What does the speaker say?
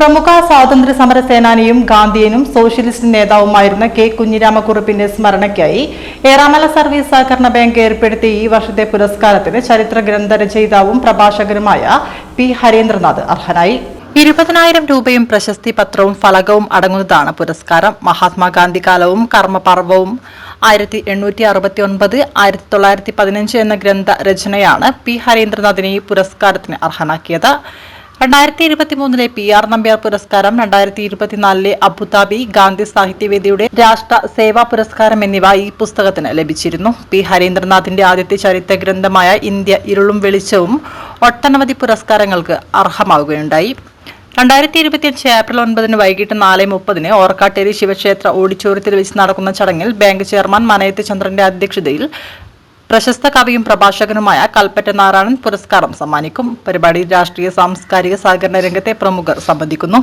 പ്രമുഖ സ്വാതന്ത്ര്യ സമര സേനാനിയും ഗാന്ധിയനും സോഷ്യലിസ്റ്റ് നേതാവുമായിരുന്ന കെ കുഞ്ഞിരാമക്കുറുപ്പിന്റെ സ്മരണയ്ക്കായി ഏറാമല സർവീസ് സഹകരണ ബാങ്ക് ഏർപ്പെടുത്തിയ ഈ വർഷത്തെ പുരസ്കാരത്തിന് ചരിത്ര ഗ്രന്ഥ രചയിതാവും പ്രഭാഷകനുമായ പി ഹരീന്ദ്രനാഥ് അർഹനായി. ഇരുപതിനായിരം രൂപയും പ്രശസ്തി പത്രവും ഫലകവും അടങ്ങുന്നതാണ് പുരസ്കാരം. മഹാത്മാഗാന്ധി കാലവും കർമ്മപർവവും ആയിരത്തി എണ്ണൂറ്റി അറുപത്തി ഒൻപത് ആയിരത്തി തൊള്ളായിരത്തി പതിനഞ്ച് എന്ന ഗ്രന്ഥ രചനയാണ് പി ഹരീന്ദ്രനാഥിനെ ഈ പുരസ്കാരത്തിന് അർഹനാക്കിയത്. രണ്ടായിരത്തി ഇരുപത്തി മൂന്നിലെ പി ആർ നമ്പ്യാർ പുരസ്കാരം രണ്ടായിരത്തി ഇരുപത്തിനാലിലെ അബുദാബി ഗാന്ധി സാഹിത്യവേദിയുടെ രാഷ്ട്ര സേവാ പുരസ്കാരം എന്നിവ ഈ പുസ്തകത്തിന് ലഭിച്ചിരുന്നു. പി ഹരീന്ദ്രനാഥിന്റെ ആദ്യത്തെ ചരിത്ര ഗ്രന്ഥമായ ഇന്ത്യ ഇരുളും വെളിച്ചവും ഒട്ടനവധി പുരസ്കാരങ്ങൾക്ക് അർഹമാവുകയുണ്ടായി. രണ്ടായിരത്തി ഇരുപത്തിയഞ്ച് ഏപ്രിൽ ഒൻപതിന് വൈകിട്ട് നാല് മുപ്പതിന് ഓർക്കാട്ടേരി ശിവക്ഷേത്ര ഓഡിറ്റോറിയത്തിൽ വെച്ച് നടക്കുന്ന ചടങ്ങിൽ ബാങ്ക് ചെയർമാൻ മനയത്ത് ചന്ദ്രന്റെ അധ്യക്ഷതയിൽ പ്രശസ്ത കവിയും പ്രഭാഷകനുമായ കൽപ്പറ്റ നാരായണൻ പുരസ്കാരം സമ്മാനിക്കും. പരിപാടി രാഷ്ട്രീയ സാംസ്കാരിക സഹകരണ രംഗത്തെ പ്രമുഖർ സംബന്ധിക്കുന്നു.